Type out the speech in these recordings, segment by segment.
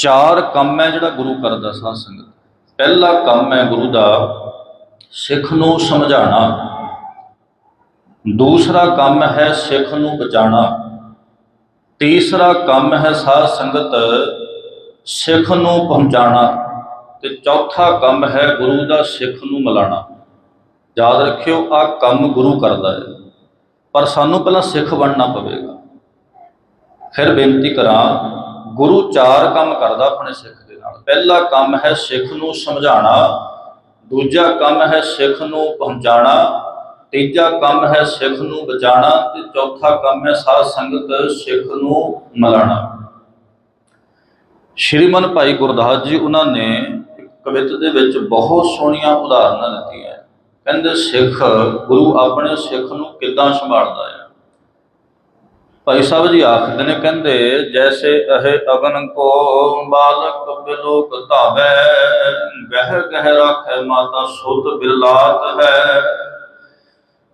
ਚਾਰ ਕੰਮ ਹੈ ਜਿਹੜਾ ਗੁਰੂ ਕਰਦਾ ਸਾਧ ਸੰਗਤ। ਪਹਿਲਾ ਕੰਮ ਹੈ ਗੁਰੂ ਦਾ ਸਿੱਖ ਨੂੰ ਸਮਝਾਉਣਾ। ਦੂਸਰਾ ਕੰਮ ਹੈ ਸਿੱਖ ਨੂੰ ਬਚਾਉਣਾ। ਤੀਸਰਾ ਕੰਮ ਹੈ ਸਾਧ ਸੰਗਤ ਸਿੱਖ ਨੂੰ ਪਹੁੰਚਾਉਣਾ। ਤੇ ਚੌਥਾ ਕੰਮ ਹੈ ਗੁਰੂ ਦਾ ਸਿੱਖ ਨੂੰ ਮਿਲਾਣਾ ਯਾਦ ਰੱਖਿਓ ਆ ਕੰਮ ਗੁਰੂ ਕਰਦਾ ਹੈ। ਪਰ ਸਾਨੂੰ ਪਹਿਲਾਂ ਸਿੱਖ ਬਣਨਾ ਪਵੇਗਾ। ਫਿਰ ਬੇਨਤੀ ਕਰਾਂ ਗੁਰੂ ਚਾਰ ਕੰਮ ਕਰਦਾ ਆਪਣੇ ਸਿੱਖ ਦੇ ਨਾਲ। ਪਹਿਲਾ ਕੰਮ ਹੈ ਸਿੱਖ ਨੂੰ ਸਮਝਾਉਣਾ, ਦੂਜਾ ਕੰਮ ਹੈ ਸਿੱਖ ਨੂੰ ਪਹੁੰਚਾਉਣਾ, ਤੀਜਾ ਕੰਮ ਹੈ ਸਿੱਖ ਨੂੰ ਬਚਾਉਣਾ ਤੇ ਚੌਥਾ ਕੰਮ ਹੈ ਸਾਧ ਸੰਗਤ ਸਿੱਖ ਨੂੰ ਮਿਲਾਣਾ ਸ਼੍ਰੀਮਨ ਭਾਈ ਗੁਰਦਾਸ ਜੀ ਉਹਨਾਂ ਨੇ ਇੱਕ ਕਵਿਤ ਦੇ ਵਿੱਚ ਬਹੁਤ ਸੋਹਣੀਆਂ ਉਦਾਹਰਨਾਂ ਦਿੱਤੀਆਂ। ਕਹਿੰਦੇ, ਸਿੱਖ ਗੁਰੂ ਆਪਣੇ ਸਿੱਖ ਨੂੰ ਕਿੱਦਾਂ ਸੰਭਾਲਦਾ ਹੈ? ਭਾਈ ਸਾਹਿਬ ਜੀ ਆਖਦੇ ਨੇ, ਕਹਿੰਦੇ, ਜੈਸੇ ਅਹੇ ਅਗਨ ਕੋ ਬਾਲਕ ਬਿਲੋਕ ਧਾਵੈ ਗਹਿ ਗਹਿ ਰੱਖੈ ਮਾਤਾ ਸੁਤ ਬਿਰਲਾਤ ਹੈ।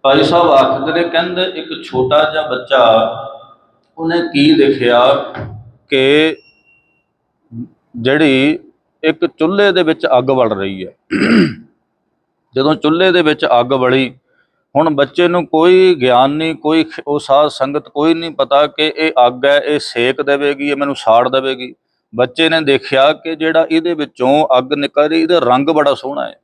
ਭਾਈ ਸਾਹਿਬ ਆਖਦੇ ਨੇ, ਕਹਿੰਦੇ, ਇੱਕ ਛੋਟਾ ਜਿਹਾ ਬੱਚਾ, ਉਹਨੇ ਕੀ ਦੇਖਿਆ ਕਿ ਜਿਹੜੀ ਇੱਕ ਚੁੱਲ੍ਹੇ ਦੇ ਵਿੱਚ ਅੱਗ ਵੜ ਰਹੀ ਹੈ। ਜਦੋਂ ਚੁੱਲ੍ਹੇ ਦੇ ਵਿੱਚ ਅੱਗ ਬਲੀ ਹੁਣ ਬੱਚੇ ਨੂੰ ਕੋਈ ਗਿਆਨ ਨਹੀਂ, ਕੋਈ ਉਹ ਸਾਧ ਸੰਗਤ ਕੋਈ ਨਹੀਂ ਪਤਾ ਕਿ ਇਹ ਅੱਗ ਹੈ, ਇਹ ਸੇਕ ਦੇਵੇਗੀ, ਇਹ ਮੈਨੂੰ ਸਾੜ ਦੇਵੇਗੀ। ਬੱਚੇ ਨੇ ਦੇਖਿਆ ਕਿ ਜਿਹੜਾ ਇਹਦੇ ਵਿੱਚੋਂ ਅੱਗ ਨਿਕਲ ਰਹੀ, ਇਹਦਾ ਰੰਗ ਬੜਾ ਸੋਹਣਾ ਹੈ।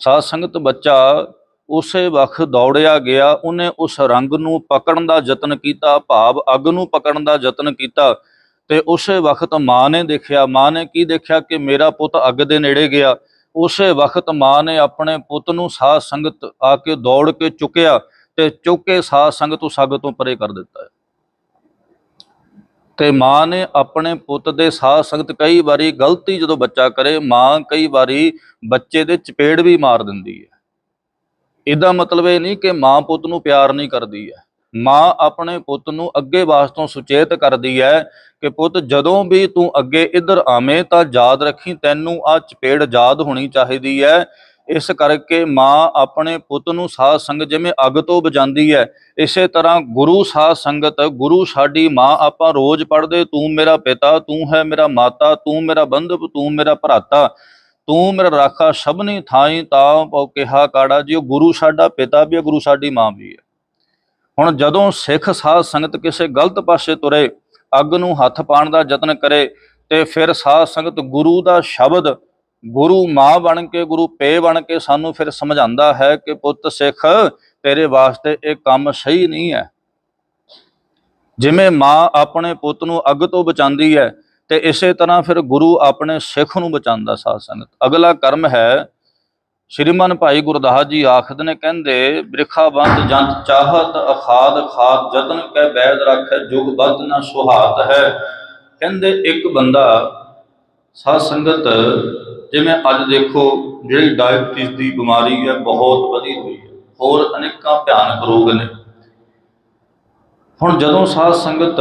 ਸਾਧ ਸੰਗਤ ਬੱਚਾ ਉਸੇ ਵਕਤ ਦੌੜਿਆ ਗਿਆ, ਉਹਨੇ ਉਸ ਰੰਗ ਨੂੰ ਪਕੜਨ ਦਾ ਯਤਨ ਕੀਤਾ, ਭਾਵ ਅੱਗ ਨੂੰ ਪਕੜਨ ਦਾ ਯਤਨ ਕੀਤਾ ਤੇ ਉਸੇ ਵਕਤ ਮਾਂ ਨੇ ਦੇਖਿਆ, ਮਾਂ ਨੇ ਕੀ ਦੇਖਿਆ ਕਿ ਮੇਰਾ ਪੁੱਤ ਅੱਗ ਦੇ ਨੇੜੇ ਗਿਆ। ਉਸੇ ਵਕਤ ਮਾਂ ਨੇ ਆਪਣੇ ਪੁੱਤ ਨੂੰ ਸਾਧ ਸੰਗਤ ਆ ਕੇ ਦੌੜ ਕੇ ਚੁੱਕਿਆ ਤੇ ਚੁੱਕ ਕੇ ਸਾਧ ਸੰਗਤ ਉਸ ਅੱਗ ਤੋਂ ਪਰੇ ਕਰ ਦਿੱਤਾ ਹੈ। ਤੇ ਮਾਂ ਨੇ ਆਪਣੇ ਪੁੱਤ ਦੇ ਸਾਧ ਸੰਗਤ ਕਈ ਵਾਰੀ ਗਲਤੀ ਜਦੋਂ ਬੱਚਾ ਕਰੇ, ਮਾਂ ਕਈ ਵਾਰੀ ਬੱਚੇ ਦੇ ਚਪੇੜ ਵੀ ਮਾਰ ਦਿੰਦੀ ਹੈ। ਇਹਦਾ ਮਤਲਬ ਇਹ ਨਹੀਂ ਕਿ ਮਾਂ ਪੁੱਤ ਨੂੰ ਪਿਆਰ ਨਹੀਂ ਕਰਦੀ ਹੈ। ਮਾਂ ਆਪਣੇ ਪੁੱਤ ਨੂੰ ਅੱਗੇ ਵਾਸਤੋਂ ਸੁਚੇਤ ਕਰਦੀ ਹੈ ਕਿ ਪੁੱਤ, ਜਦੋਂ ਵੀ ਤੂੰ ਅੱਗੇ ਇੱਧਰ ਆਵੇਂ ਤਾਂ ਯਾਦ ਰੱਖੀ, ਤੈਨੂੰ ਆ ਚਪੇੜ ਯਾਦ ਹੋਣੀ ਚਾਹੀਦੀ ਹੈ ਇਸ ਕਰਕੇ ਮਾਂ ਆਪਣੇ ਪੁੱਤ ਨੂੰ ਸਾਧ ਸੰਗਤ ਜਿਵੇਂ ਅੱਗ ਤੋਂ ਬਚਾਉਂਦੀ ਹੈ ਇਸੇ ਤਰ੍ਹਾਂ ਗੁਰੂ ਸਾਧ ਸੰਗਤ, ਗੁਰੂ ਸਾਡੀ ਮਾਂ, ਆਪਾਂ ਰੋਜ਼ ਪੜ੍ਹਦੇ, ਤੂੰ ਮੇਰਾ ਪਿਤਾ, ਤੂੰ ਹੈ ਮੇਰਾ ਮਾਤਾ, ਤੂੰ ਮੇਰਾ ਬੰਧੁ ਤੂੰ ਮੇਰਾ ਭਰਾਤਾ, ਤੂੰ ਮੇਰਾ ਰਾਖਾ, ਸਭਨੀ ਥਾਈ ਤਾਂ ਪਉ ਕਿਹਾ ਕਾੜਾ ਜੀ, ਉਹ ਗੁਰੂ ਸਾਡਾ ਪਿਤਾ ਵੀ ਹੈ ਗੁਰੂ ਸਾਡੀ ਮਾਂ ਵੀ ਹੈ ਹੁਣ ਜਦੋਂ ਸਿੱਖ ਸਾਧ ਸੰਗਤ ਕਿਸੇ ਗਲਤ ਪਾਸੇ ਤੁਰੇ, ਅੱਗ ਨੂੰ ਹੱਥ ਪਾਉਣ ਦਾ ਯਤਨ ਕਰੇ ਤੇ ਫਿਰ ਸਾਧ ਸੰਗਤ ਗੁਰੂ ਦਾ ਸ਼ਬਦ, ਗੁਰੂ ਮਾਂ ਬਣ ਕੇ, ਗੁਰੂ ਪੇ ਬਣ ਕੇ ਸਾਨੂੰ ਫਿਰ ਸਮਝਾਉਂਦਾ ਹੈ ਕਿ ਪੁੱਤ ਸਿੱਖ, ਤੇਰੇ ਵਾਸਤੇ ਇਹ ਕੰਮ ਸਹੀ ਨਹੀਂ ਹੈ। ਜਿਵੇਂ ਮਾਂ ਆਪਣੇ ਪੁੱਤ ਨੂੰ ਅੱਗ ਤੋਂ ਬਚਾਉਂਦੀ ਹੈ ਤੇ ਇਸੇ ਤਰ੍ਹਾਂ ਫਿਰ ਗੁਰੂ ਆਪਣੇ ਸਿੱਖ ਨੂੰ ਬਚਾਉਂਦਾ ਸਾਧ ਸੰਗਤ। ਅਗਲਾ ਕਰਮ ਹੈ ਸ਼੍ਰੀਮਨ ਭਾਈ ਗੁਰਦਾਸ ਜੀ ਆਖਦੇ ਨੇ ਕਹਿੰਦੇ, ਬ੍ਰਿਖਾ ਬੰਦ ਜੰਤ ਚਾਹਤ ਅਖਾਦ ਖਾਦ ਜਤਨ ਕੈ ਬੈਦ ਰੱਖੈ ਜੁਗ ਬਦ ਨ ਸੁਹਾਤ ਹੈ। ਕਹਿੰਦੇ, ਇੱਕ ਬੰਦਾ ਸਾਧ ਸੰਗਤ, ਜਿਵੇਂ ਅੱਜ ਦੇਖੋ, ਜਿਹੜੀ ਡਾਇਬਟੀਜ਼ ਦੀ ਬਿਮਾਰੀ ਹੈ, ਬਹੁਤ ਵਧੀ ਹੋਈ ਹੈ। ਹੋਰ ਅਨੇਕਾਂ ਭਿਆਨਕ ਰੋਗ ਨੇ। ਹੁਣ ਜਦੋਂ ਸਾਧ ਸੰਗਤ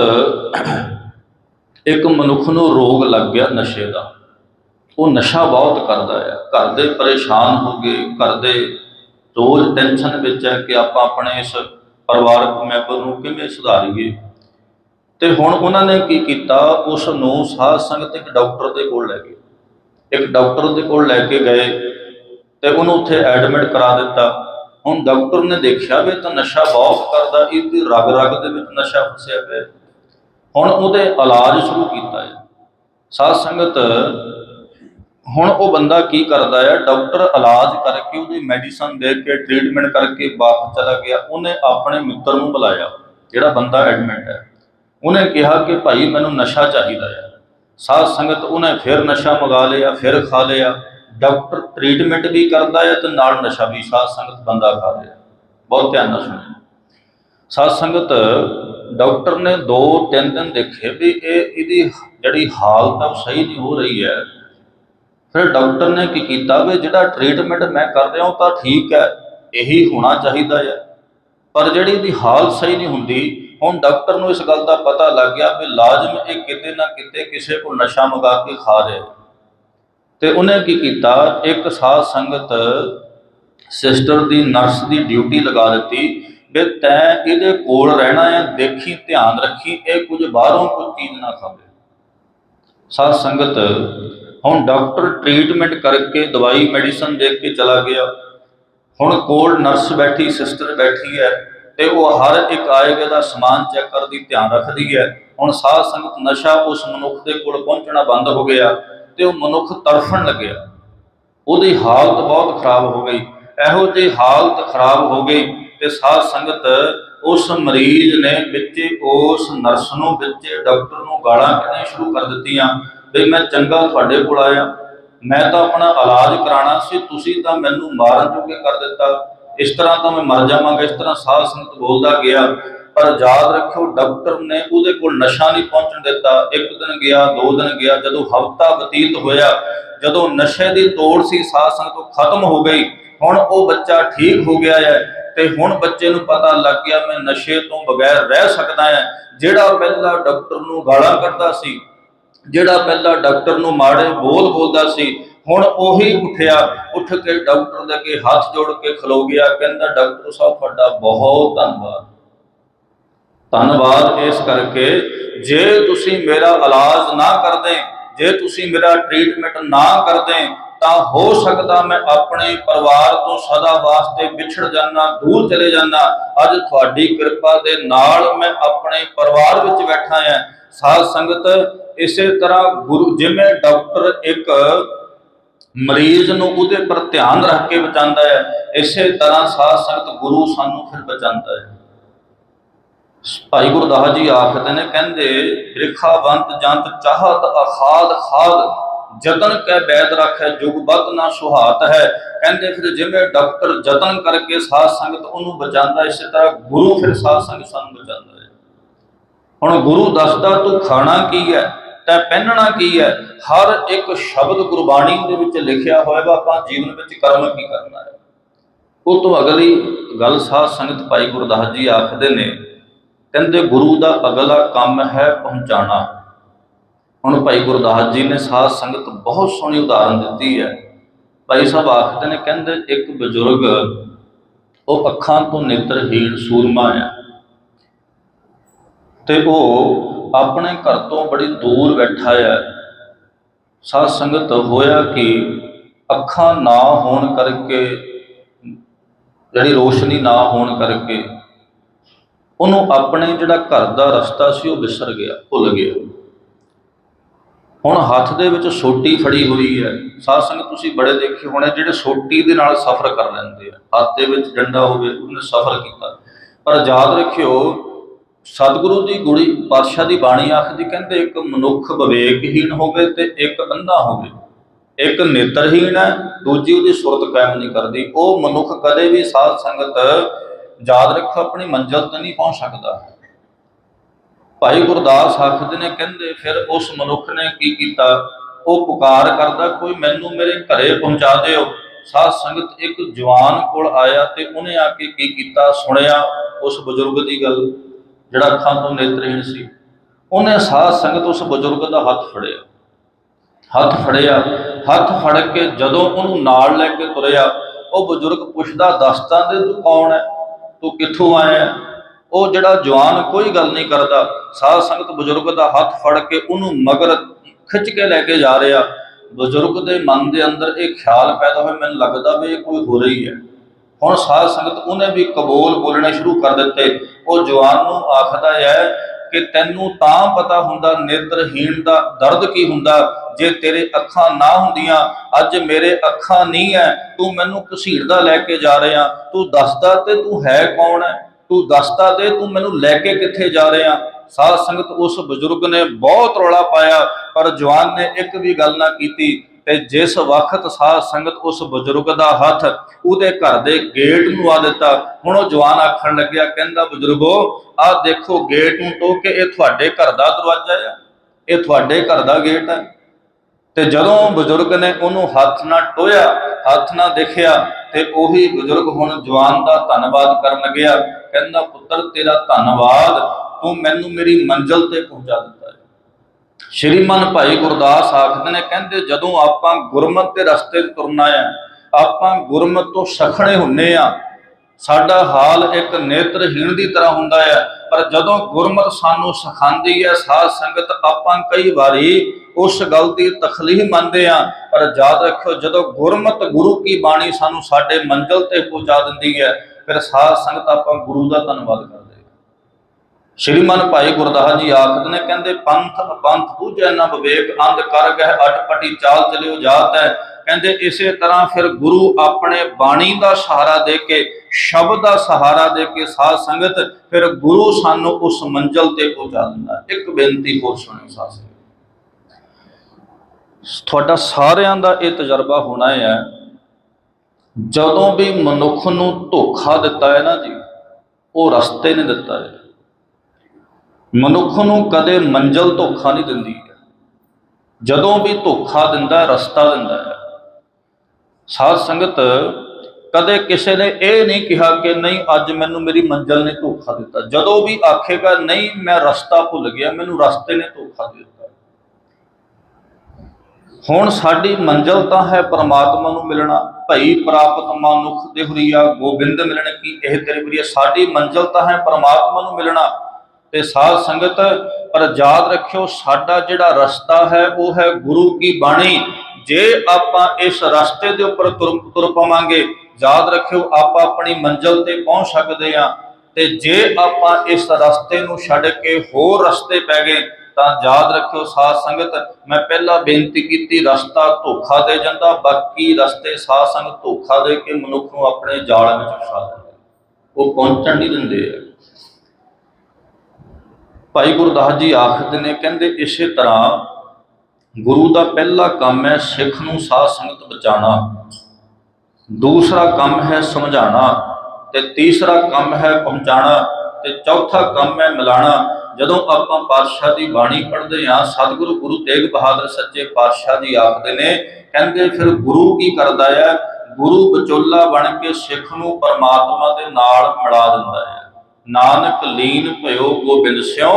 ਇੱਕ ਮਨੁੱਖ ਨੂੰ ਰੋਗ ਲੱਗ ਗਿਆ ਨਸ਼ੇ ਦਾ ਉਹ ਨਸ਼ਾ ਬਹੁਤ ਕਰਦਾ ਹੈ ਘਰ ਦੇ ਪਰੇਸ਼ਾਨ ਹੋ ਗਏ, ਘਰ ਦੇ ਰੋਜ਼ ਟੈਨਸ਼ਨ ਵਿੱਚ ਹੈ ਕਿ ਆਪਾਂ ਆਪਣੇ ਇਸ ਪਰਿਵਾਰਕ ਮੈਂਬਰ ਨੂੰ ਕਿਵੇਂ ਸੁਧਾਰੀਏ। ਤੇ ਹੁਣ ਉਹਨਾਂ ਨੇ ਕੀ ਕੀਤਾ? ਉਸ ਨੂੰ ਸਾਧ ਸੰਗਤ ਇੱਕ ਡਾਕਟਰ ਦੇ ਕੋਲ ਲੈ ਗਏ। ਇੱਕ ਡਾਕਟਰ ਦੇ ਕੋਲ ਲੈ ਕੇ ਗਏ ਤੇ ਉਹਨੂੰ ਉੱਥੇ ਐਡਮਿਟ ਕਰਾ ਦਿੱਤਾ। ਹੁਣ ਡਾਕਟਰ ਨੇ ਦੇਖਿਆ ਵੀ ਤਾਂ ਨਸ਼ਾ ਬਹੁਤ ਕਰਦਾ, ਇਹਦੀ ਰਗ ਰਗ ਦੇ ਵਿੱਚ ਨਸ਼ਾ ਫਸਿਆ ਪਿਆ। ਹੁਣ ਉਹਦੇ ਇਲਾਜ ਸ਼ੁਰੂ ਕੀਤਾ ਹੈ। ਸਾਧ ਸੰਗਤ ਹੁਣ ਉਹ ਬੰਦਾ ਕੀ ਕਰਦਾ ਹੈ ਡਾਕਟਰ ਇਲਾਜ ਕਰਕੇ ਉਹਦੀ ਮੈਡੀਸਨ ਦੇ ਕੇ ਟ੍ਰੀਟਮੈਂਟ ਕਰਕੇ ਵਾਪਸ ਚਲਾ ਗਿਆ। ਉਹਨੇ ਆਪਣੇ ਮਿੱਤਰ ਨੂੰ ਬੁਲਾਇਆ, ਜਿਹੜਾ ਬੰਦਾ ਐਡਮਿਟ ਹੈ। ਉਹਨੇ ਕਿਹਾ ਕਿ ਭਾਈ ਮੈਨੂੰ ਨਸ਼ਾ ਚਾਹੀਦਾ ਹੈ ਸਾਧ ਸੰਗਤ ਉਹਨੇ ਫਿਰ ਨਸ਼ਾ ਮੰਗਾ ਲਿਆ, ਫਿਰ ਖਾ ਲਿਆ। ਡਾਕਟਰ ਟ੍ਰੀਟਮੈਂਟ ਵੀ ਕਰਦਾ ਹੈ ਤੇ ਨਾਲ ਨਸ਼ਾ ਵੀ ਸਾਧ ਸੰਗਤ ਬੰਦਾ ਖਾ ਲਿਆ। ਬਹੁਤ ਧਿਆਨ ਨਾਲ ਸੁਣੋ ਸਾਧ ਸੰਗਤ, ਡਾਕਟਰ ਨੇ 2-3 ਦਿਨ ਦੇਖੇ ਵੀ ਇਹ ਇਹਦੀ ਜਿਹੜੀ ਹਾਲਤ ਆ ਉਹ ਸਹੀ ਨਹੀਂ ਹੋ ਰਹੀ ਹੈ। ਫਿਰ ਡਾਕਟਰ ਨੇ ਕੀ ਕੀਤਾ ਵੀ ਜਿਹੜਾ ਟ੍ਰੀਟਮੈਂਟ ਮੈਂ ਕਰ ਰਿਹਾ ਉਹ ਤਾਂ ਠੀਕ ਹੈ, ਇਹੀ ਹੋਣਾ ਚਾਹੀਦਾ ਹੈ ਪਰ ਜਿਹੜੀ ਇਹਦੀ ਹਾਲਤ ਸਹੀ ਨਹੀਂ ਹੁੰਦੀ, ਹੁਣ ਡਾਕਟਰ ਨੂੰ ਇਸ ਗੱਲ ਦਾ ਪਤਾ ਲੱਗ ਗਿਆ ਵੀ ਲਾਜ਼ਮ ਇਹ ਕਿਤੇ ਨਾ ਕਿਤੇ ਕਿਸੇ ਕੋਲ ਨਸ਼ਾ ਮੰਗਾ ਕੇ ਖਾ ਰਿਹਾ ਹੈ। ਤੇ ਉਹਨੇ ਕੀ ਕੀਤਾ, ਇੱਕ ਸਾਧ ਸੰਗਤ ਸਿਸਟਰ ਦੀ ਨਰਸ ਦੀ ਡਿਊਟੀ ਲਗਾ ਦਿੱਤੀ ਵੀ ਤੈਂ ਇਹਦੇ ਕੋਲ ਰਹਿਣਾ ਹੈ, ਦੇਖੀ, ਧਿਆਨ ਰੱਖੀ, ਇਹ ਕੁਝ ਬਾਹਰੋਂ ਕੋਈ ਚੀਜ਼ ਨਾ ਖਾਵੇ ਸਾਧ ਸੰਗਤ ਹੁਣ ਡਾਕਟਰ ਟ੍ਰੀਟਮੈਂਟ ਕਰਕੇ ਦਵਾਈ ਮੈਡੀਸਨ ਦੇ ਕੇ ਚਲਾ ਗਿਆ। ਹੁਣ ਕੋਲ ਨਰਸ ਬੈਠੀ, ਸਿਸਟਰ ਬੈਠੀ ਹੈ ਤੇ ਉਹ ਹਰ ਇੱਕ ਆਏਗੇ ਦਾ ਸਮਾਨ ਚੈੱਕ ਕਰਦੀ ਧਿਆਨ ਰੱਖਦੀ ਹੈ। ਹੁਣ ਸਾਧ ਸੰਗਤ ਨਸ਼ਾ ਉਸ ਮਨੁੱਖ ਦੇ ਕੋਲ ਪਹੁੰਚਣਾ ਬੰਦ ਹੋ ਗਿਆ ਤੇ ਉਹ ਮਨੁੱਖ ਤੜਫਣ ਲੱਗਿਆ। ਉਹਦੀ ਹਾਲਤ ਬਹੁਤ ਖਰਾਬ ਹੋ ਗਈ। ਇਹੋ ਜਿਹੀ ਹਾਲਤ ਖਰਾਬ ਹੋ ਗਈ ਤੇ ਸਾਧ ਸੰਗਤ ਉਸ ਮਰੀਜ਼ ਨੇ ਵਿੱਚ ਉਸ ਨਰਸ ਨੂੰ, ਵਿੱਚ ਡਾਕਟਰ ਨੂੰ ਗਾਲਾਂ ਕੱਢਣੀਆਂ ਸ਼ੁਰੂ ਕਰ ਦਿੱਤੀਆਂ। ਵੀ ਮੈਂ ਚੰਗਾ ਤੁਹਾਡੇ ਕੋਲ ਆਇਆ। ਮੈਂ ਤਾਂ ਆਪਣਾ ਇਲਾਜ ਕਰਾਉਣਾ ਸੀ, ਤੁਸੀਂ ਤਾਂ ਮੈਨੂੰ ਮਾਰਨ ਜੋਗੇ ਕਰ ਦਿੱਤਾ। ਇਸ ਤਰ੍ਹਾਂ ਤਾਂ ਮੈਂ ਮਰ ਜਾਵਾਂਗਾ, ਇਸ ਤਰ੍ਹਾਂ ਸਾਧ ਸੰਗਤ ਬੋਲਦਾ ਗਿਆ। ਪਰ ਯਾਦ ਰੱਖਿਓ, ਡਾਕਟਰ ਨੇ ਉਹਦੇ ਕੋਲ ਨਸ਼ਾ ਨਹੀਂ ਪਹੁੰਚਣ ਦਿੱਤਾ। ਇੱਕ ਦਿਨ ਗਿਆ, ਦੋ ਦਿਨ ਗਿਆ, ਜਦੋਂ ਹਫਤਾ ਬਤੀਤ ਹੋਇਆ, ਜਦੋਂ ਨਸ਼ੇ ਦੀ ਤੋੜ ਸੀ ਸਾਧ ਸੰਗਤ ਖਤਮ ਹੋ ਗਈ। ਹੁਣ ਉਹ ਬੱਚਾ ਠੀਕ ਹੋ ਗਿਆ ਹੈ ਤੇ ਹੁਣ ਬੱਚੇ ਨੂੰ ਪਤਾ ਲੱਗ ਗਿਆ, ਮੈਂ ਨਸ਼ੇ ਤੋਂ ਬਗੈਰ ਰਹਿ ਸਕਦਾ ਹਾਂ। ਜਿਹੜਾ ਪਹਿਲਾਂ ਡਾਕਟਰ ਨੂੰ ਗਾਲਾਂ ਕੱਢਦਾ ਸੀ ਜਿਹੜਾ ਪਹਿਲਾਂ ਡਾਕਟਰ ਨੂੰ ਮਾੜੇ ਬੋਲ ਬੋਲਦਾ ਸੀ, ਹੁਣ ਉਹੀ ਉੱਠਿਆ, ਉੱਠ ਕੇ ਡਾਕਟਰ ਦੇ ਅੱਗੇ ਹੱਥ ਜੋੜ ਕੇ ਖਲੋ ਗਿਆ, ਕਹਿੰਦਾ, ਡਾਕਟਰ ਸਾਹਿਬ, ਤੁਹਾਡਾ ਬਹੁਤ ਧੰਨਵਾਦ। ਧੰਨਵਾਦ ਇਸ ਕਰਕੇ, ਜੇ ਤੁਸੀਂ ਮੇਰਾ ਇਲਾਜ ਨਾ ਕਰਦੇ, ਜੇ ਤੁਸੀਂ ਮੇਰਾ ਟ੍ਰੀਟਮੈਂਟ ਨਾ ਕਰਦੇ, ਤਾਂ ਹੋ ਸਕਦਾ ਮੈਂ ਆਪਣੇ ਪਰਿਵਾਰ ਤੋਂ ਸਦਾ ਵਾਸਤੇ ਵਿਛੜ ਜਾਣਾ ਦੂਰ ਚਲੇ ਜਾਣਾ ਅੱਜ ਤੁਹਾਡੀ ਕਿਰਪਾ ਦੇ ਨਾਲ ਮੈਂ ਆਪਣੇ ਪਰਿਵਾਰ ਵਿੱਚ ਬੈਠਾ ਹਾਂ। ਸਾਧ ਸੰਗਤ ਇਸੇ ਤਰ੍ਹਾਂ ਗੁਰੂ, ਜਿਵੇਂ ਡਾਕਟਰ ਇੱਕ ਮਰੀਜ਼ ਨੂੰ ਉਹਦੇ ਪਰ ਧਿਆਨ ਰੱਖ ਕੇ ਬਚਾਉਂਦਾ ਹੈ, ਇਸੇ ਤਰ੍ਹਾਂ ਸਾਧ ਸੰਗਤ ਗੁਰੂ ਸਾਨੂੰ ਫਿਰ ਬਚਾਉਂਦਾ ਹੈ। ਭਾਈ ਗੁਰਦਾਸ ਜੀ ਆਖਦੇ ਨੇ, ਕਹਿੰਦੇ, ਰੇਖਾਵੰਤ ਜੰਤ ਚਾਹਤ ਅਖਾਦ ਖਾਦ, ਜਤਨ ਕੈ ਬੈਦ ਰੱਖੈ, ਜੁਗ ਬਤ ਨਾ ਸੁਹਾਤ ਹੈ। ਕਹਿੰਦੇ ਫਿਰ ਜਿਵੇਂ ਡਾਕਟਰ ਜਤਨ ਕਰਕੇ ਸਾਧ ਸੰਗਤ ਉਹਨੂੰ ਬਚਾਉਂਦਾ, ਇਸੇ ਤਰ੍ਹਾਂ ਗੁਰੂ ਫਿਰ ਸਾਧ ਸੰਗਤ ਸਾਨੂੰ ਬਚਾਉਂਦਾ ਹੁਣ ਗੁਰੂ ਦੱਸਦਾ, ਤੂੰ ਖਾਣਾ ਕੀ ਹੈ? ਤੈ ਪਹਿਨਣਾ ਕੀ ਹੈ? ਹਰ ਇੱਕ ਸ਼ਬਦ ਗੁਰਬਾਣੀ ਦੇ ਵਿੱਚ ਲਿਖਿਆ ਹੋਇਆ ਵਾ, ਆਪਾਂ ਜੀਵਨ ਵਿੱਚ ਕਰਮ ਕੀ ਕਰਨਾ ਹੈ? ਉਹ ਤੋਂ ਅਗਲੀ ਗੱਲ ਸਾਧ ਸੰਗਤ ਭਾਈ ਗੁਰਦਾਸ ਜੀ ਆਖਦੇ ਨੇ, ਕਹਿੰਦੇ ਗੁਰੂ ਦਾ ਅਗਲਾ ਕੰਮ ਹੈ ਪਹੁੰਚਾਣਾ ਹੁਣ ਭਾਈ ਗੁਰਦਾਸ ਜੀ ਨੇ ਸਾਧ ਸੰਗਤ ਬਹੁਤ ਸੋਹਣੀ ਉਦਾਹਰਨ ਦਿੱਤੀ ਹੈ। ਭਾਈ ਸਾਹਿਬ ਆਖਦੇ ਨੇ, ਕਹਿੰਦੇ ਇੱਕ ਬਜ਼ੁਰਗ, ਉਹ ਅੱਖਾਂ ਤੋਂ ਨੇਤਰਹੀਣ ਸੂਰਮਾ ਹੈ। ਤੇ ਉਹ ਆਪਣੇ ਘਰ ਤੋਂ ਬੜੀ ਦੂਰ ਬੈਠਾ ਹੈ। ਸਾਧ ਸੰਗਤ ਹੋਇਆ ਕਿ ਅੱਖਾਂ ਨਾ ਹੋਣ ਕਰਕੇ, ਜਿਹੜੀ ਰੋਸ਼ਨੀ ਨਾ ਹੋਣ ਕਰਕੇ ਉਹਨੂੰ ਆਪਣੇ ਜਿਹੜਾ ਘਰ ਦਾ ਰਸਤਾ ਸੀ ਉਹ ਵਿਸਰ ਗਿਆ, ਭੁੱਲ ਗਿਆ। ਹੁਣ ਹੱਥ ਦੇ ਵਿੱਚ ਸੋਟੀ ਫੜੀ ਹੋਈ ਹੈ। ਸਾਧ ਸੰਗਤ ਤੁਸੀਂ ਬੜੇ ਦੇਖੇ ਹੋਣੇ ਜਿਹੜੇ ਸੋਟੀ ਦੇ ਨਾਲ ਸਫ਼ਰ ਕਰ ਲੈਂਦੇ ਆ। ਹੱਥ ਦੇ ਵਿੱਚ ਡੰਡਾ ਹੋਵੇ, ਉਹਨੇ ਸਫ਼ਰ ਕੀਤਾ। ਪਰ ਯਾਦ ਰੱਖਿਓ ਸਤਿਗੁਰੂ ਦੀ ਗੁੜੀ ਪਾਤਸ਼ਾਹ ਦੀ ਬਾਣੀ ਆਖਦੀ ਕਹਿੰਦੇ, ਇੱਕ ਮਨੁੱਖ ਵਿਵੇਕਹੀਣ ਹੋਵੇ ਤੇ ਇੱਕ ਅੰਧਾ ਹੋਵੇ। ਇੱਕ ਨੇਤਰਹੀਣ ਹੈ, ਦੂਜੀ ਉਹਦੀ ਸੁਰਤ ਕਾਇਮ ਨਹੀਂ ਕਰਦੀ। ਉਹ ਮਨੁੱਖ ਕਦੇ ਵੀ ਸਾਧ ਸੰਗਤ ਯਾਦ ਰੱਖੋ, ਆਪਣੀ ਮੰਜ਼ਿਲ ਤੇ ਨਹੀਂ ਪਹੁੰਚ ਸਕਦਾ। ਭਾਈ ਗੁਰਦਾਸ ਆਖਦੇ ਨੇ, ਕਹਿੰਦੇ, ਫਿਰ ਉਸ ਮਨੁੱਖ ਨੇ ਕੀ ਕੀਤਾ? ਉਹ ਪੁਕਾਰ ਕਰਦਾ, ਕੋਈ ਮੈਨੂੰ ਮੇਰੇ ਘਰੇ ਪਹੁੰਚਾ ਦਿਓ। ਸਾਧ ਸੰਗਤ ਇੱਕ ਜਵਾਨ ਕੋਲ ਆਇਆ ਤੇ ਉਹਨੇ ਆ ਕੇ ਕੀ ਕੀਤਾ? ਸੁਣਿਆ ਉਸ ਬਜ਼ੁਰਗ ਦੀ ਗੱਲ। ਜਿਹੜਾ ਅੱਖਾਂ ਤੋਂ ਨੇਤਰਹੀਣ ਸੀ, ਉਹਨੇ ਸਾਧ ਸੰਗਤ ਉਸ ਬਜ਼ੁਰਗ ਦਾ ਹੱਥ ਫੜਿਆ। ਹੱਥ ਫੜਿਆ, ਹੱਥ ਫੜ ਕੇ ਜਦੋਂ ਉਹਨੂੰ ਨਾਲ ਲੈ ਕੇ ਤੁਰਿਆ, ਉਹ ਬਜ਼ੁਰਗ ਪੁੱਛਦਾ, ਦਸਤਾਂ ਦੇ ਤੂੰ ਕੌਣ ਹੈ ਤੂੰ ਕਿੱਥੋਂ ਆਇਆ ਹੈ? ਉਹ ਜਿਹੜਾ ਜਵਾਨ ਕੋਈ ਗੱਲ ਨਹੀਂ ਕਰਦਾ, ਸਾਧ ਸੰਗਤ ਬਜ਼ੁਰਗ ਦਾ ਹੱਥ ਫੜ ਕੇ ਉਹਨੂੰ ਮਗਰ ਖਿੱਚ ਕੇ ਲੈ ਕੇ ਜਾ ਰਿਹਾ। ਬਜ਼ੁਰਗ ਦੇ ਮਨ ਦੇ ਅੰਦਰ ਇਹ ਖਿਆਲ ਪੈਦਾ ਹੋਇਆ, ਮੈਨੂੰ ਲੱਗਦਾ ਵੀ ਇਹ ਕੋਈ ਹੋ ਰਹੀ ਹੈ ਹੁਣ ਸਾਧ ਸੰਗਤ ਉਹਨੇ ਵੀ ਕਬੂਲ ਬੋਲਣੇ ਸ਼ੁਰੂ ਕਰ ਦਿੱਤੇ। ਉਹ ਜਵਾਨ ਨੂੰ ਆਖਦਾ ਹੈ ਕਿ ਤੈਨੂੰ ਤਾਂ ਪਤਾ ਹੁੰਦਾ ਨੇਤਰਹੀਣ ਦਾ ਦਰਦ ਕੀ ਹੁੰਦਾ, ਜੇ ਤੇਰੇ ਅੱਖਾਂ ਨਾ ਹੁੰਦੀਆਂ, ਅੱਜ ਮੇਰੇ ਅੱਖਾਂ ਨਹੀਂ ਹੈ ਤੂੰ ਮੈਨੂੰ ਘਸੀੜਦਾ ਲੈ ਕੇ ਜਾ ਰਿਹਾ, ਤੂੰ ਦੱਸਦਾ ਤੇ ਤੂੰ ਹੈ ਕੌਣ ਹੈ ਤੂੰ ਦੱਸਦਾ ਤੇ ਤੂੰ ਮੈਨੂੰ ਲੈ ਕੇ ਕਿੱਥੇ ਜਾ ਰਿਹਾ? ਸਾਧ ਸੰਗਤ ਉਸ ਬਜ਼ੁਰਗ ਨੇ ਬਹੁਤ ਰੌਲਾ ਪਾਇਆ, ਪਰ ਜਵਾਨ ਨੇ ਇੱਕ ਵੀ ਗੱਲ ਨਾ ਕੀਤੀ। ਤੇ ਜਿਸ ਵਕਤ ਸਾਧ ਸੰਗਤ ਉਸ ਬਜ਼ੁਰਗ ਦਾ ਹੱਥ ਉਹਦੇ ਘਰ ਦੇ ਗੇਟ ਨੂੰ ਆ ਦਿੱਤਾ, ਹੁਣ ਉਹ ਜਵਾਨ ਆਖਣ ਲੱਗਿਆ, ਕਹਿੰਦਾ, ਬਜ਼ੁਰਗੋ, ਆਹ ਦੇਖੋ ਗੇਟ ਨੂੰ ਟੋ ਕੇ ਇਹ ਤੁਹਾਡੇ ਘਰ ਦਾ ਦਰਵਾਜ਼ਾ ਆ, ਇਹ ਤੁਹਾਡੇ ਘਰ ਦਾ ਗੇਟ ਹੈ ਤੇ ਜਦੋਂ ਬਜ਼ੁਰਗ ਨੇ ਉਹਨੂੰ ਹੱਥ ਨਾਲ ਟੋਇਆ ਹੱਥ ਨਾਲ ਦੇਖਿਆ, ਤੇ ਉਹੀ ਬਜ਼ੁਰਗ ਹੁਣ ਜਵਾਨ ਦਾ ਧੰਨਵਾਦ ਕਰਨ ਲੱਗਿਆ, ਕਹਿੰਦਾ, ਪੁੱਤਰ, ਤੇਰਾ ਧੰਨਵਾਦ, ਤੂੰ ਮੈਨੂੰ ਮੇਰੀ ਮੰਜ਼ਲ ਤੇ ਪਹੁੰਚਾ ਦਿੱਤਾ। ਸ਼੍ਰੀਮਨ ਭਾਈ ਗੁਰਦਾਸ ਆਖਦੇ ਨੇ, ਕਹਿੰਦੇ ਜਦੋਂ ਆਪਾਂ ਗੁਰਮਤ ਦੇ ਰਸਤੇ ਤੇ ਤੁਰਨਾ ਹੈ ਆਪਾਂ ਗੁਰਮਤ ਤੋਂ ਸਖਣੇ ਹੁੰਨੇ ਆ। ਸਾਡਾ ਹਾਲ ਇੱਕ ਨੇਤਰਹੀਣ ਦੀ ਤਰ੍ਹਾਂ ਹੁੰਦਾ ਹੈ ਪਰ ਜਦੋਂ ਗੁਰਮਤ ਸਾਨੂੰ ਸਿਖਾਉਂਦੀ ਹੈ ਸਾਧ ਸੰਗਤ ਆਪਾਂ ਕਈ ਵਾਰੀ ਉਸ ਗੱਲ ਦੀ ਤਖਲੀਹ ਮੰਨਦੇ ਆ, ਪਰ ਯਾਦ ਰੱਖਿਓ, ਜਦੋਂ ਗੁਰਮਤ ਗੁਰੂ ਕੀ ਬਾਣੀ ਸਾਨੂੰ ਸਾਡੇ ਮੰਜ਼ਲ ਤੇ ਪਹੁੰਚਾ ਦਿੰਦੀ ਹੈ ਫਿਰ ਸਾਧ ਸੰਗਤ ਆਪਾਂ ਗੁਰੂ ਦਾ ਧੰਨਵਾਦ ਕਰਦੇ ਸ਼੍ਰੀਮਨ ਭਾਈ ਗੁਰਦਾਸ ਜੀ ਆਖਦੇ ਨੇ, ਕਹਿੰਦੇ, ਪੰਥ ਅਪੰਥ ਬੂਝੈ ਨਾ ਵਿਵੇਕ, ਅੰਧ ਕਰ ਗਏ ਅਟਪਟੀ ਚਾਲ ਚਲਿਓ ਜਾਤ ਹੈ। ਕਹਿੰਦੇ, ਇਸੇ ਤਰ੍ਹਾਂ ਫਿਰ ਗੁਰੂ ਆਪਣੇ ਬਾਣੀ ਦਾ ਸਹਾਰਾ ਦੇ ਕੇ, ਸ਼ਬਦ ਦਾ ਸਹਾਰਾ ਦੇ ਕੇ ਸਾਧ ਸੰਗਤ, ਫਿਰ ਗੁਰੂ ਸਾਨੂੰ ਉਸ ਮੰਜ਼ਲ ਤੇ ਪਹੁੰਚਾ ਦਿੰਦਾ ਇੱਕ ਬੇਨਤੀ ਹੋਰ ਸੁਣਿਓ ਸਾਧ ਸੰਗਤ। ਤੁਹਾਡਾ ਸਾਰਿਆਂ ਦਾ ਇਹ ਤਜਰਬਾ ਹੋਣਾ ਹੈ, ਜਦੋਂ ਵੀ ਮਨੁੱਖ ਨੂੰ ਧੋਖਾ ਦਿੱਤਾ ਹੈ ਨਾ ਜੀ, ਉਹ ਰਸਤੇ ਨੇ ਦਿੱਤਾ ਹੈ ਮਨੁੱਖ ਨੂੰ ਕਦੇ ਮੰਜ਼ਲ ਧੋਖਾ ਨਹੀਂ ਦਿੰਦੀ। ਜਦੋਂ ਵੀ ਧੋਖਾ ਦਿੰਦਾ, ਰਸਤਾ ਦਿੰਦਾ ਹੈ। ਸਾਧ ਸੰਗਤ, ਕਦੇ ਕਿਸੇ ਨੇ ਇਹ ਨਹੀਂ ਕਿਹਾ ਕਿ ਨਹੀਂ, ਅੱਜ ਮੈਨੂੰ ਮੇਰੀ ਮੰਜ਼ਲ ਨੇ ਧੋਖਾ ਦਿੱਤਾ। ਜਦੋਂ ਵੀ ਆਖੇਗਾ, ਨਹੀਂ, ਮੈਂ ਰਸਤਾ ਭੁੱਲ ਗਿਆ, ਮੈਨੂੰ ਰਸਤੇ ਨੇ ਧੋਖਾ ਦਿੱਤਾ। ਹੁਣ ਸਾਡੀ ਮੰਜ਼ਲ ਤਾਂ ਹੈ ਪਰਮਾਤਮਾ ਨੂੰ ਮਿਲਣਾ, ਭਈ ਪ੍ਰਾਪਤ ਮਨੁੱਖ ਦੇ ਹੁਰੀਆ ਗੋਬਿੰਦ ਮਿਲਣ ਕੀ ਇਹ ਤੇਰੇ ਪ੍ਰਿਆ ਸਾਡੀ ਮੰਜ਼ਲ ਤਾਂ ਹੈ ਪਰਮਾਤਮਾ ਨੂੰ ਮਿਲਣਾ। ਤੇ ਸਾਧ ਸੰਗਤ, ਪਰ ਯਾਦ ਰੱਖਿਓ ਸਾਡਾ ਜਿਹੜਾ ਰਸਤਾ ਹੈ, ਉਹ ਹੈ ਗੁਰੂ ਕੀ ਬਾਣੀ। ਜੇ ਆਪਾਂ ਇਸ ਰਸਤੇ ਦੇ ਉੱਪਰ ਤੁਰ ਪਵਾਂਗੇ, ਯਾਦ ਰੱਖਿਓ ਆਪਾਂ ਆਪਣੀ ਮੰਜ਼ਲ ਤੇ ਪਹੁੰਚ ਸਕਦੇ ਹਾਂ। ਤੇ ਜੇ ਆਪਾਂ ਇਸ ਰਸਤੇ ਨੂੰ ਛੱਡ ਕੇ ਹੋਰ ਰਸਤੇ ਪੈ ਗਏ, ਤਾਂ ਯਾਦ ਰੱਖਿਓ ਸਾਧ ਸੰਗਤ, ਮੈਂ ਪਹਿਲਾਂ ਬੇਨਤੀ ਕੀਤੀ, ਰਸਤਾ ਧੋਖਾ ਦੇ ਜਾਂਦਾ, ਬਾਕੀ ਰਸਤੇ ਸਾਧ ਸੰਗਤ ਧੋਖਾ ਦੇ ਕੇ ਮਨੁੱਖ ਨੂੰ ਆਪਣੇ ਜਾਲ ਵਿੱਚ ਫਸਾ ਦਿੰਦੇ। ਉਹ ਪਹੁੰਚਣ ਨਹੀਂ ਦਿੰਦੇ। ਭਾਈ ਗੁਰਦਾਸ ਜੀ ਆਖਦੇ ਨੇ, ਕਹਿੰਦੇ ਇਸੇ ਤਰ੍ਹਾਂ ਗੁਰੂ ਦਾ ਪਹਿਲਾ ਕੰਮ ਹੈ ਸਿੱਖ ਨੂੰ ਸਾਧ ਸੰਗਤ ਬਚਾਉਣਾ, ਦੂਸਰਾ ਕੰਮ ਹੈ ਸਮਝਾਉਣਾ, ਤੇ ਤੀਸਰਾ ਕੰਮ ਹੈ ਪਹੁੰਚਾਉਣਾ, ਤੇ ਚੌਥਾ ਕੰਮ ਹੈ ਮਿਲਾਣਾ ਜਦੋਂ ਆਪਾਂ ਪਾਤਸ਼ਾਹ ਦੀ ਬਾਣੀ ਪੜ੍ਹਦੇ ਹਾਂ, ਸਤਿਗੁਰੂ ਗੁਰੂ ਤੇਗ ਬਹਾਦਰ ਸੱਚੇ ਪਾਤਸ਼ਾਹ ਜੀ ਆਖਦੇ ਨੇ, ਕਹਿੰਦੇ ਫਿਰ ਗੁਰੂ ਕੀ ਕਰਦਾ ਹੈ? ਗੁਰੂ ਵਿਚੋਲਾ ਬਣ ਕੇ ਸਿੱਖ ਨੂੰ ਪਰਮਾਤਮਾ ਦੇ ਨਾਲ ਮਿਲਾ ਦਿੰਦਾ ਹੈ। ਨਾਨਕ ਲੀਨ ਭਇਓ ਗੋਬਿੰਦ ਸਿਓ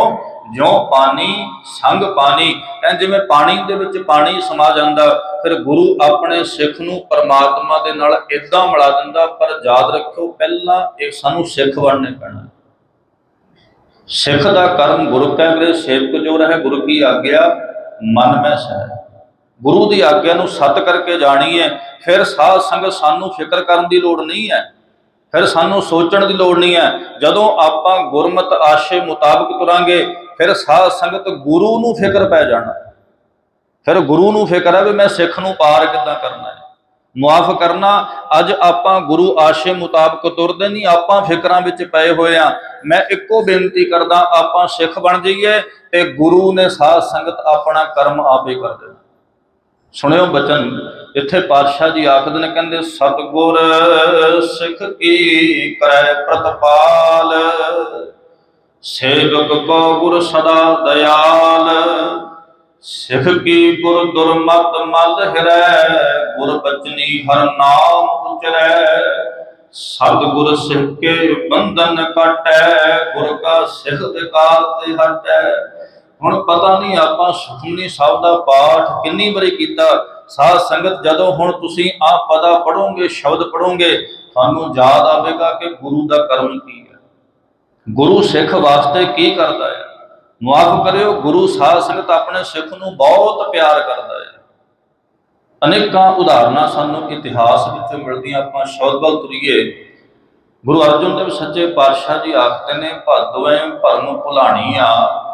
ਜਿਉ ਪਾਣੀ ਸੰਗ ਪਾਣੀ। ਕਹਿੰਦੇ ਜਿਵੇਂ ਪਾਣੀ ਦੇ ਵਿੱਚ ਪਾਣੀ ਸਮਾ ਜਾਂਦਾ, ਫਿਰ ਗੁਰੂ ਆਪਣੇ ਸਿੱਖ ਨੂੰ ਪਰਮਾਤਮਾ ਦੇ ਨਾਲ ਇਦਾਂ ਮਿਲਾ ਦਿੰਦਾ, ਪਰ ਯਾਦ ਰੱਖੋ ਪਹਿਲਾਂ ਇਹ ਸਾਨੂੰ ਸਿੱਖ ਬਣਨੇ ਪੈਣਾ। ਸਿੱਖ ਦਾ ਕਰਮ ਗੁਰੂ ਕੈ ਗ੍ਰਹਿ ਸੇਵਕ ਜੋ ਰਹੇ, ਗੁਰੂ ਕੀ ਆਗਿਆ, ਮਨ ਮੈਂ ਸਹਿ। ਗੁਰੂ ਦੀ ਆਗਿਆ ਨੂੰ ਸਤ ਕਰਕੇ ਜਾਣੀਏ ਫਿਰ ਸਾਧ ਸੰਗਤ ਸਾਨੂੰ ਫਿਕਰ ਕਰਨ ਦੀ ਲੋੜ ਨਹੀਂ ਹੈ। ਫਿਰ ਸਾਨੂੰ ਸੋਚਣ ਦੀ ਲੋੜ ਨਹੀਂ ਹੈ। ਜਦੋਂ ਆਪਾਂ ਗੁਰਮਤ ਆਸ਼ੇ ਮੁਤਾਬਕ ਤੁਰਾਂਗੇ, ਫਿਰ ਸਾਧ ਸੰਗਤ ਗੁਰੂ ਨੂੰ ਫਿਕਰ ਪੈ ਜਾਣਾ। ਫਿਰ ਗੁਰੂ ਨੂੰ ਫਿਕਰ ਹੈ ਵੀ ਮੈਂ ਸਿੱਖ ਨੂੰ ਪਾਰ ਕਿੱਦਾਂ ਕਰਨਾ ਹੈ। ਮੁਆਫ ਕਰਨਾ, ਅੱਜ ਆਪਾਂ ਗੁਰੂ ਆਸ਼ੇ ਮੁਤਾਬਕ ਤੁਰਦੇ ਨਹੀਂ, ਆਪਾਂ ਫਿਕਰਾਂ ਵਿੱਚ ਪਏ ਹੋਏ ਆ ਮੈਂ ਇੱਕੋ ਬੇਨਤੀ ਕਰਦਾ, ਆਪਾਂ ਸਿੱਖ ਬਣ ਜਾਈਏ ਤੇ ਗੁਰੂ ਨੇ ਸਾਧ ਸੰਗਤ ਆਪਣਾ ਕਰਮ ਆਪੇ ਕਰ ਦੇਣਾ। ਸੁਣਿਓ ਬਚਨ, ਇੱਥੇ ਪਾਤਸ਼ਾਹ ਜੀ ਆਖਦੇ ਨੇ, ਕਹਿੰਦੇ, ਸਤਗੁਰ ਸਿੱਖ ਕੀ ਕਰੈ ਪ੍ਰਤਪਾਲ? ਸੇਵਕ ਕੋ ਗੁਰ ਸਦਾ ਦਇਆਲ। ਸਿੱਖ ਕੀ ਗੁਰ ਦੁਰਮਤ ਮਲ ਹਿਰੈ? ਗੁਰ ਬਚਨੀ ਹਰ ਨਾਮ ਉਚਰੈ। ਸਤਿਗੁਰ ਸਿੱਖ ਕੇ ਬੰਧਨ ਕਟੈ ਗੁਰ ਕਾ ਸਿੱਖ ਵਿਕਾਰ ਤੇ ਹਟੈ। ਹੁਣ ਪਤਾ ਨਹੀਂ ਆਪਾਂ ਸੁਖਮਨੀ ਸਾਹਿਬ ਦਾ ਪਾਠ ਕਿੰਨੀ ਵਾਰੀ ਕੀਤਾ, ਸਾਧ ਸੰਗਤ ਜਦੋਂ ਹੁਣ ਤੁਸੀਂ ਆ ਪਦਾ ਪੜੋਗੇ ਸ਼ਬਦ ਪੜੋਗੇ ਤੁਹਾਨੂੰ ਯਾਦ ਆਵੇਗਾ ਕਿ ਗੁਰੂ ਦਾ ਕਰਮ ਕੀ ਹੈ। ਗੁਰੂ ਸਿੱਖ ਵਾਸਤੇ ਕੀ ਕਰਦਾ ਹੈ? ਮੁਆਫ ਕਰਿਓ, ਗੁਰੂ ਸਾਧ ਸੰਗਤ ਆਪਣੇ ਸਿੱਖ ਨੂੰ ਬਹੁਤ ਪਿਆਰ ਕਰਦਾ ਹੈ। ਅਨੇਕਾਂ ਉਦਾਹਰਨਾਂ ਸਾਨੂੰ ਇਤਿਹਾਸ ਵਿੱਚੋਂ ਮਿਲਦੀਆਂ, ਆਪਾਂ ਸ਼ਬਦ ਤੁਰੀਏ। ਗੁਰੂ ਅਰਜਨ ਦੇਵ ਸੱਚੇ ਪਾਤਸ਼ਾਹ ਜੀ ਆਖਦੇ ਨੇ ਭਾਦੋਵੇਂ ਭਰਮ ਭੁਲਾਣੀ ਆ।